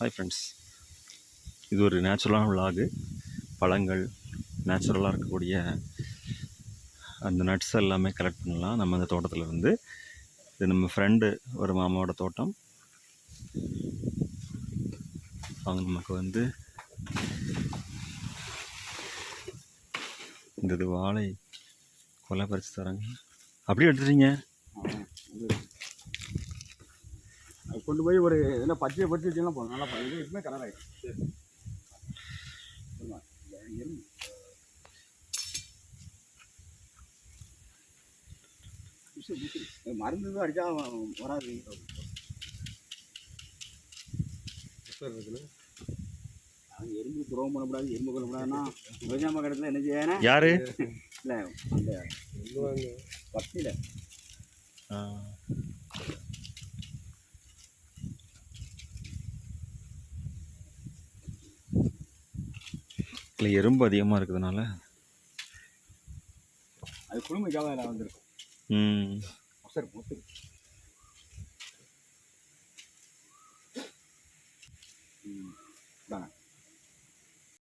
Hi friends இது ஒரு நேச்சுரலான விலாகு பழங்கள் நேச்சுரலாக இருக்கக்கூடிய அந்த நட்ஸ் எல்லாமே கலெக்ட் பண்ணலாம். நம்ம அந்த தோட்டத்தில் இருந்து. இது நம்ம ஃப்ரெண்டு ஒரு மாமாவோட தோட்டம். அவங்க நமக்கு வந்து இந்த இது வாழை கொலை பறித்து தராங்க அப்படியே எடுத்துட்டீங்க அது கொண்டு போய் ஒரு இதில் பச்சையை பறிச்சு வச்சுலாம் போதும் நல்லா பண்ணுங்க இதுவுமே கலர் ஆகிடும் மருந்து தான் அடித்தா வராது. எறும்பு துரோகம் பண்ணக்கூடாது எறும்பு கொள்ளக்கூடாதுன்னா விவசாய கடத்தில் என்ன செய்யணும் யாரு? இல்லை அந்த பத்தியில் இல்லை எறும்பு அதிகமாக இருக்கிறதுனால. அது குடும்பக்காக அதில் வந்துருக்கும். ம். மொசர் மொசர் ம். இதாங்க